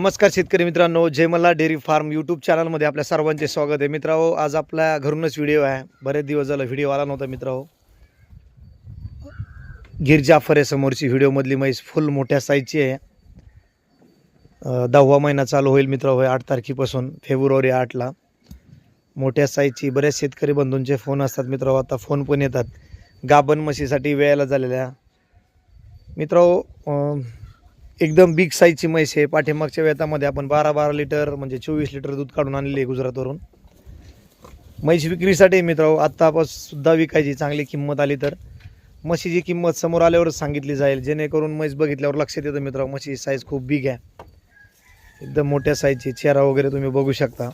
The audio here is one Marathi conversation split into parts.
नमस्कार शेतकरी मित्रांनो जयमल्ला डेअरी फार्म यूट्यूब चॅनलमध्ये आपल्या सर्वांचे स्वागत आहे. मित्रांनो आज आपल्या घरूनच व्हिडिओ आहे. बरेच दिवस झाला व्हिडिओ आला नव्हता मित्रांनो. गिर जाफर समोरची व्हिडिओमधली म्हैस फुल मोठ्या साईजची आहे. दहावा महिना चालू होईल मित्रांनो आठ तारखेपासून फेब्रुवारी आठला मोठ्या साईजची बऱ्याच शेतकरी बंधूंचे फोन असतात मित्र आता फोन पण येतात. गाभण म्हशीसाठी वेळेला झालेल्या. मित्रांनो एकदम बिग साईजची म्हैस आहे. पाठीमागच्या वेतामध्ये आपण बारा बारा लिटर म्हणजे चोवीस लिटर दूध काढून आणलेली आहे गुजरातवरून. म्हैस विक्रीसाठी मित्रांनो आत्ता सुद्धा विकायची चांगली किंमत आली तर. म्हशीची किंमत समोर आल्यावरच सांगितली जाईल. जेणेकरून म्हैस बघितल्यावर लक्षात येतं मित्रांनो म्हशीची साईज खूप बिग आहे. एकदम मोठ्या साईजची चेहरा वगैरे तुम्ही बघू शकता.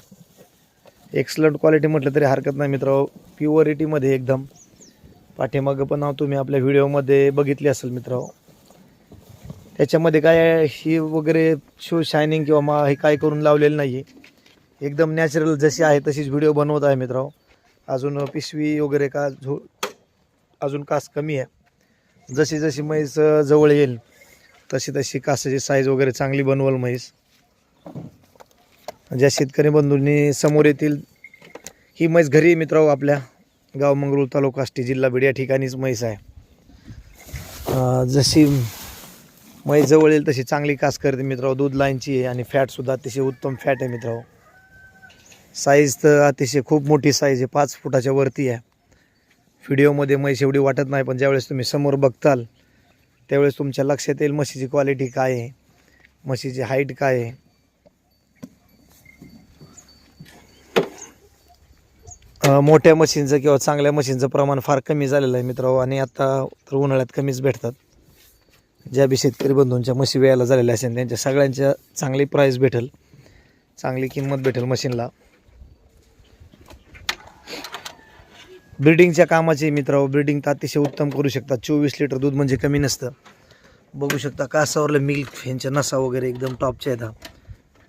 एक्सलंट क्वालिटी म्हटलं तरी हरकत नाही मित्रांनो. प्युअरिटीमध्ये एकदम. पाठीमागं पण तुम्ही आपल्या व्हिडिओमध्ये बघितली असेल मित्रांनो. त्याच्यामध्ये काय ही वगैरे शो शायनिंग किंवा मा हे काय करून लावलेलं नाही आहे एकदम नॅचरल जशी आहे तशीच व्हिडिओ बनवत आहे मित्रांनो. अजून पिशवी वगैरे का झो अजून कास कमी आहे. जशी जशी म्हैस जवळ येईल तशी तशी कासाची साईज वगैरे चांगली बनवल म्हैस. ज्या शेतकरी बंधूंनी समोर येतील ही म्हैस घरी मित्रांनो आपल्या. गाव मंगरूळ तालुका आष्टी जिल्हा बीड या ठिकाणीच म्हैस आहे. जशी मै जवळ येईल तशी चांगली कास करते मित्रांनो. दूध लाईनची आहे आणि फॅटसुद्धा अतिशय उत्तम फॅट आहे मित्रांनो. साईज तर अतिशय खूप मोठी साईज आहे. पाच फुटाच्या वरती आहे. व्हिडिओमध्ये म्हैस एवढी वाटत नाही पण ज्यावेळेस तुम्ही समोर बघताल त्यावेळेस तुमच्या लक्षात येईल म्हशीची क्वालिटी काय आहे. म्हशीची हाईट काय आहे. मोठ्या मशीनचं किंवा चांगल्या मशीनचं प्रमाण फार कमी झालेलं आहे मित्रांनो. आणि आता तर उन्हाळ्यात कमीच भेटतात. ज्या बी शेतकरी बंधूंच्या म्हशी वेळाला झालेल्या असेल त्यांच्या सगळ्यांच्या चांगली प्राईस भेटेल. चांगली किंमत भेटेल मशीनला ब्रिडिंगच्या कामाचे मित्र ब्रिडिंग तर अतिशय उत्तम करू शकतात. चोवीस लिटर दूध म्हणजे कमी नसतं. बघू शकता कासावरलं मिल्क यांच्या नसा वगैरे एकदम टॉपच्या आहेत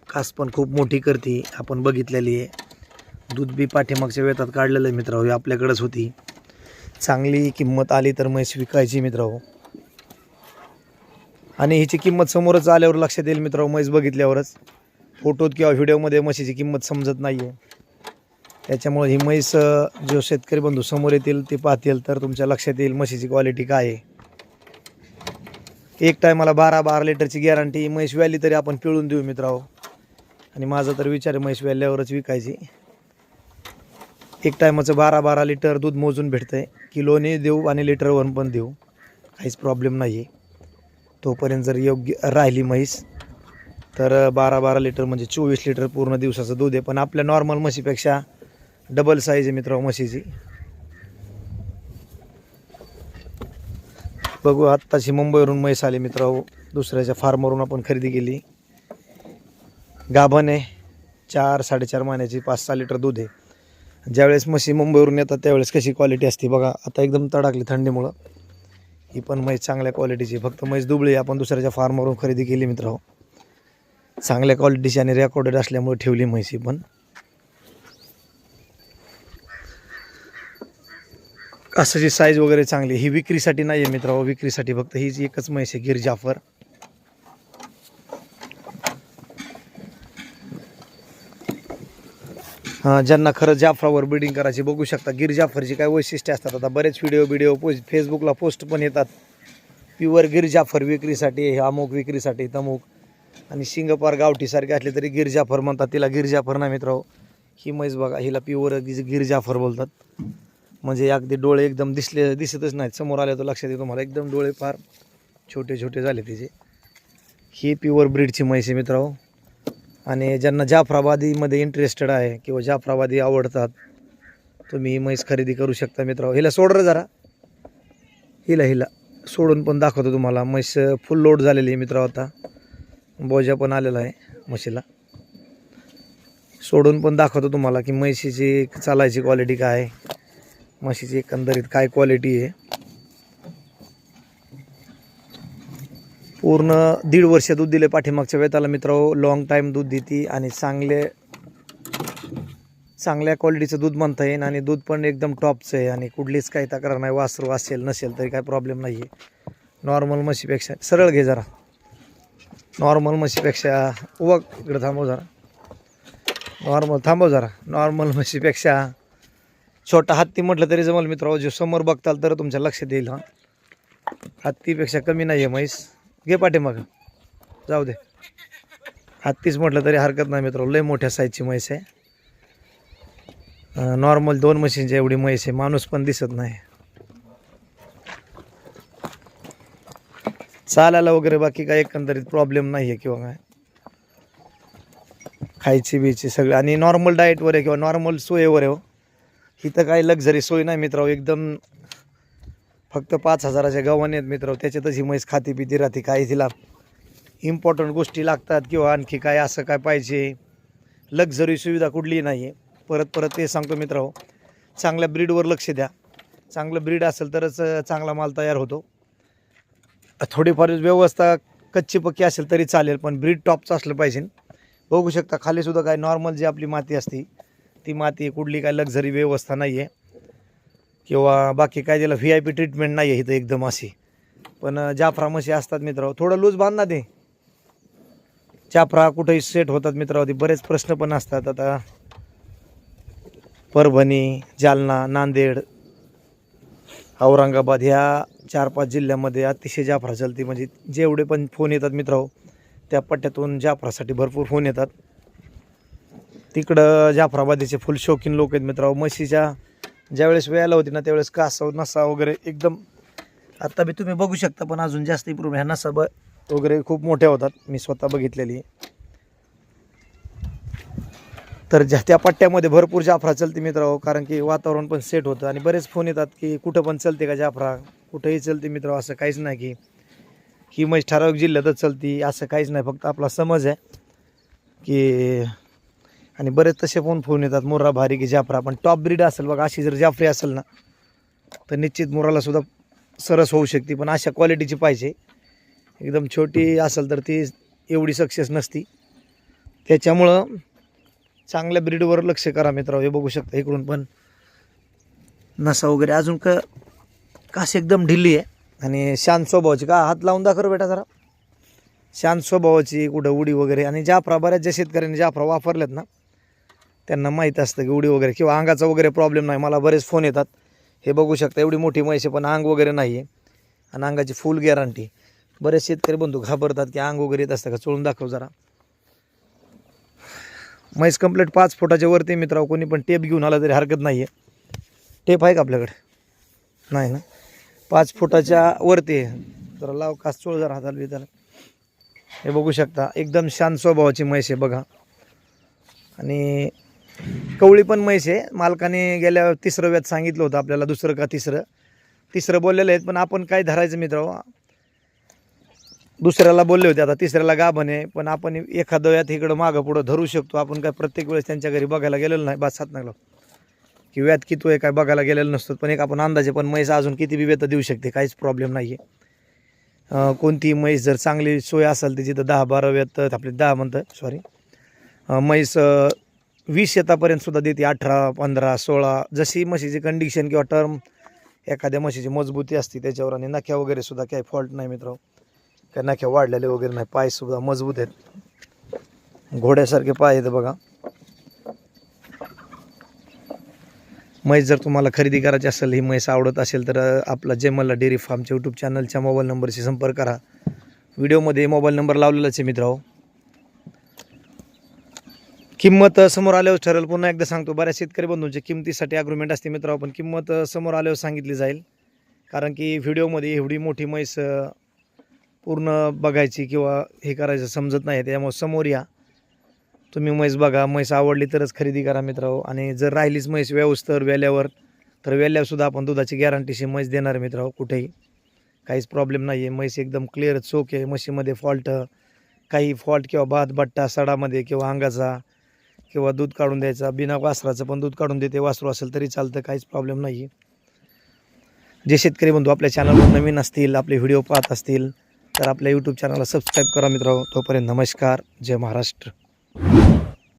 कास पण खूप मोठी करते आपण बघितलेली आहे. दूध बी पाठीमागच्या वेतात काढलेलं आहे मित्र ही आपल्याकडंच होती. चांगली किंमत आली तर म्हैस विकायची मित्रांनो. आणि हिची किंमत समोरच आल्यावर लक्षात येईल मित्रांनो म्हैस बघितल्यावरच. फोटोत किंवा व्हिडिओमध्ये म्हशीची किंमत समजत नाही आहे त्याच्यामुळे ही म्हैस जो शेतकरी बंधू समोर येतील ते पाहतील तर तुमच्या लक्षात येईल म्हशीची क्वालिटी काय आहे. एक टायमाला बारा बारा लिटरची गॅरंटी म्हैस व्याली तरी आपण पिळून देऊ मित्रांनो. आणि माझा तर विचार आहे म्हैस व्याल्यावरच विकायची. एक टायमाचं बारा बारा लिटर दूध मोजून भेटतंय. किलोने देऊ आणि लिटरवर पण देऊ. काहीच प्रॉब्लेम नाही आहे तोपर्यंत जर योग्य राहिली म्हैस तर बारा बारा लिटर म्हणजे चोवीस लिटर पूर्ण दिवसाचं दूध आहे. पण आपल्या नॉर्मल म्हशीपेक्षा डबल साईज आहे मित्र म्हशीची. बघू आत्ताची मुंबईवरून म्हैस आली मित्र दुसऱ्याच्या फार्मवरून आपण खरेदी केली. गाभण आहे. चार साडेचार महिन्याची पाच सहा लिटर दूध आहे. ज्यावेळेस म्हशी मुंबईवरून येतात त्यावेळेस कशी क्वालिटी असते बघा. आता एकदम तडाकली थंडीमुळं. ही पण म्हैस चांगल्या क्वालिटीची फक्त म्हैस दुबळी आपण दुसऱ्याच्या फार्मवरून खरेदी केली मित्र हो. चांगल्या क्वालिटीची आणि रेकॉर्डेड असल्यामुळे ठेवली म्हैस ही पण. कासाची साईज वगैरे चांगली ही विक्रीसाठी नाही आहे मित्र हो. विक्रीसाठी फक्त हीच एकच म्हैस आहे गिर जाफर ज्यांना खरं जाफरावर बिडिंग करायची बघू शकता. गिर जाफरची काय वैशिष्ट्य असतात. आता बरेच व्हिडिओ व्हिडिओ पोस्ट फेसबुकला पोस्ट पण येतात. प्युअर गिर जाफर विक्रीसाठी हे अमुक विक्रीसाठी तमुक. आणि शिंगपार गावठीसारखे असले तरी गिर जाफर म्हणतात. तिला गिर जाफर ना मित्र हो. ही. म्हैस बघा हिला प्युअर गिर जाफर बोलतात. म्हणजे अगदी डोळे एकदम दिसले दिसतच नाहीत. समोर आले तर लक्षात येतो मला एकदम डोळे फार छोटे छोटे झाले तिचे. ही प्युअर ब्रीडची म्हैस आहे मित्रांनो हो. आणि ज्यांना जाफराबादीमध्ये इंटरेस्टेड आहे किंवा जाफराबादी आवडतात तुम्ही म्हैस खरेदी करू शकता मित्रांनो. हिला सोड रे जरा. हिला हिला. सोडून पण दाखवतो तुम्हाला. म्हैस फुल लोड झालेली आहे मित्र आता. बोजा पण आलेला आहे म्हशीला. सोडून पण दाखवतो तुम्हाला की म्हशीची चालायची क्वालिटी काय म्हशीची एकंदरीत काय क्वालिटी आहे. पूर्ण दीड वर्ष दूध दिले पाठीमागच्या वेताला मित्र लॉंग टाईम दूध देते आणि चांगले चांगल्या क्वालिटीचं दूध म्हणता येईल आणि दूध पण एकदम टॉपचं आहे आणि कुठलीच काही तक्रार नाही वासरू असेल नसेल तरी काही प्रॉब्लेम नाही आहे नॉर्मल म्हशीपेक्षा सरळ घे जरा. नॉर्मल म्हशीपेक्षा उभा इकडं थांबव जरा. नॉर्मल थांबव जरा. नॉर्मल म्हशीपेक्षा छोटा हत्ती म्हटलं तरी जमल मित्र जो समोर बघताल तर तुमच्या लक्षात येईल हा. हत्तीपेक्षा कमी नाही आहे म्हैस. घे पाठीमागं. जाऊ दे. हत्तीच म्हटलं तरी हरकत नाही मित्र लय मोठ्या साईजची म्हैस आहे. नॉर्मल दोन म्हशींची एवढी म्हैस आहे. माणूस पण दिसत नाही. चालायला वगैरे बाकी काय एकंदरीत प्रॉब्लेम नाही आहे किंवा काय. खायची बियची सगळं. आणि नॉर्मल डाएटवर आहे किंवा नॉर्मल सोयीवर आहे हो. इथं काही लक्झरी सोय नाही मित्रांनो. एकदम फक्त पाच हजाराच्या गव्हाने आहेत मित्र त्याच्यातच ही म्हैस खाती पिती राहते काही तिला इम्पॉर्टंट गोष्टी लागतात किंवा आणखी काय असं काय पाहिजे. लक्झरी सुविधा कुठलीही नाही आहे परत परत ते सांगतो मित्र चांगल्या ब्रीडवर लक्ष द्या. चांगलं ब्रीड असेल तरच चांगला माल तयार होतो. थोडीफार व्यवस्था कच्ची पक्की असेल तरी चालेल पण ब्रीड टॉपचं असलं पाहिजे. बघू शकता खालीसुद्धा काय नॉर्मल जी आपली माती असते ती माती कुठली काय लक्झरी व्यवस्था नाही आहे किंवा बाकी काय त्याला व्ही आय पी ट्रीटमेंट नाही आहे इथं एकदम अशी. पण जाफरा म्हशी असतात मित्रांनो. थोडं लूज बांध ते जाफरा कुठेही सेट होतात मित्रावरती बरेच प्रश्न पण असतात. आता परभणी जालना नांदेड औरंगाबाद ह्या चार पाच जिल्ह्यामध्ये अतिशय जाफरा चलती. म्हणजे जेवढे पण फोन येतात मित्रांनो त्या पट्ट्यातून जाफरासाठी भरपूर फोन येतात. तिकडं जाफराबादीचे फुल शौकीन लोक आहेत मित्रांनो. म्हशीच्या ज्यावेळेस वेळाला होती ना त्यावेळेस कासव नसा वगैरे एकदम आत्ता बी तुम्ही बघू शकता पण अजून जास्त इम्प्रूव्ह ह्या नसा ब वगैरे खूप मोठ्या होतात. मी स्वतः बघितलेली. तर ज्या त्या पट्ट्यामध्ये भरपूर जाफरा चलते मित्र कारण की वातावरण पण सेट होतं आणि बरेच फोन येतात की कुठं पण चलते का जाफरा? कुठंही चलते मित्र असं काहीच नाही की ही मज ठराविक जिल्ह्यातच चलती असं काहीच नाही. फक्त आपला समज आहे की आणि बरेच तसे पण फोन येतात. मुर्रा भारी की जाफरा. पण टॉप ब्रीड असेल बघा अशी जर जाफरी असेल ना तर निश्चित मुराला सुद्धा सरस होऊ शकते. पण अशा क्वालिटीची पाहिजे. एकदम छोटी असेल तर ती एवढी सक्सेस नसती. त्याच्यामुळं चांगल्या ब्रीडवर लक्ष करा मित्र हे बघू शकता इकडून पण. नसा वगैरे अजून का कास एकदम ढिल्ली आहे. आणि शांत स्वभावाची. का हात लावून दाखव बेटा जरा. शांत स्वभावाची कुठं उडी वगैरे. आणि जाफरा बऱ्याच ज्या शेतकऱ्यांनी जाफरा वापरल्यात ना. त्यांना माहीत असतं की उडी वगैरे किंवा अंगाचा वगैरे प्रॉब्लेम नाही. मला बरेच फोन येतात. हे बघू शकता एवढी मोठी म्हैस पण अंग वगैरे नाही आहे आणि अंगाची फुल गॅरंटी बरेच शेतकरी बंधू घाबरतात की अंग वगैरे येत असतं का? चोळून दाखव जरा. म्हैस कंप्लीट पाच फुटाच्या वरती मित्राव कोणी पण टेप घेऊन आला तरी हरकत नाही आहे टेप आहे का आपल्याकडे? नाही ना? पाच फुटाच्या वरती आहे. जरा लाव कास चोळ जरा हाताला त्याला. हे बघू शकता. एकदम शांत स्वभावाची म्हैस आहे बघा. आणि कवळी पण म्हैस आहे. मालकाने गेल्या तिसरं व्यात सांगितलं होतं आपल्याला दुसरं का तिसरं. तिसरं बोललेलं आहेत पण आपण काय धरायचं मित्र दुसऱ्याला बोलले होते आता तिसऱ्याला गाभण आहे पण आपण एखादं व्यात इकडं मागं पुढं धरू शकतो. आपण काय प्रत्येक वेळेस त्यांच्या घरी बघायला गेलेलो नाही बस सात लागलो की व्यात किती आहे काय बघायला गेलेलं नसतं पण एक आपण अंदाजे पण म्हैस अजून किती बी वेत देऊ शकते काहीच प्रॉब्लेम नाही आहे कोणती म्हैस जर चांगली सोय असेल तिची तर दहा बारा व्यत आपले दहा म्हणतं सॉरी म्हैस वीस शेतापर्यंतसुद्धा देते अठरा पंधरा सोळा जशी म्हशीची कंडिशन किंवा टर्म एखाद्या म्हशीची मजबूती असते त्याच्यावर आणि नख्या वगैरे सुद्धा काही फॉल्ट नाही मित्र काय नख्या वाढलेले वगैरे नाही पाय सुद्धा मजबूत आहेत. घोड्यासारखे पाय आहेत बघा. म्हैस जर तुम्हाला खरेदी करायची असेल ही म्हैस आवडत असेल तर आपला जेमल्ला डेअरी फार्मच्या यूट्यूब चॅनलच्या मोबाईल नंबरशी संपर्क करा. व्हिडिओमध्ये मोबाईल नंबर लावलेलाच आहे मित्रांनो. किंमत समोर आल्यावर ठरेल. पुन्हा एकदा सांगतो बऱ्याच शेतकरी बंधूंच्या किमतीसाठी अग्रुमेंट असते मित्र पण किंमत समोर आल्यावर सांगितली जाईल. कारण की व्हिडिओमध्ये एवढी मोठी म्हैस पूर्ण बघायची किंवा हे करायचं समजत नाही त्यामुळे समोर या. तुम्ही म्हैस बघा म्हैस आवडली तरच खरेदी करा मित्रांनो. आणि जर राहिलीच म्हैस व्यवस्थर वेल्यावर तर वेल्यावरसुद्धा आपण दुधाची गॅरंटीशी म्हैस देणार आहे मित्रांनो कुठेही. काहीच प्रॉब्लेम नाही आहे म्हैस एकदम क्लिअर चोख आहे. म्हशीमध्ये फॉल्ट काही फॉल्ट किंवा भात बट्टा सडामध्ये किंवा अंगाचा. किंवा दूध काढून द्यायचा बिना वासराचं पण दूध काढून देते वासरू असेल तरी चालतं काहीच प्रॉब्लेम नाही. जे शेतकरी बंधू आपल्या चॅनलवर नवीन असतील आपले व्हिडिओ पाहत असतील तर आपल्या यूट्यूब चॅनलला सबस्क्राईब करा मित्रांनो. तोपर्यंत नमस्कार. जय महाराष्ट्र.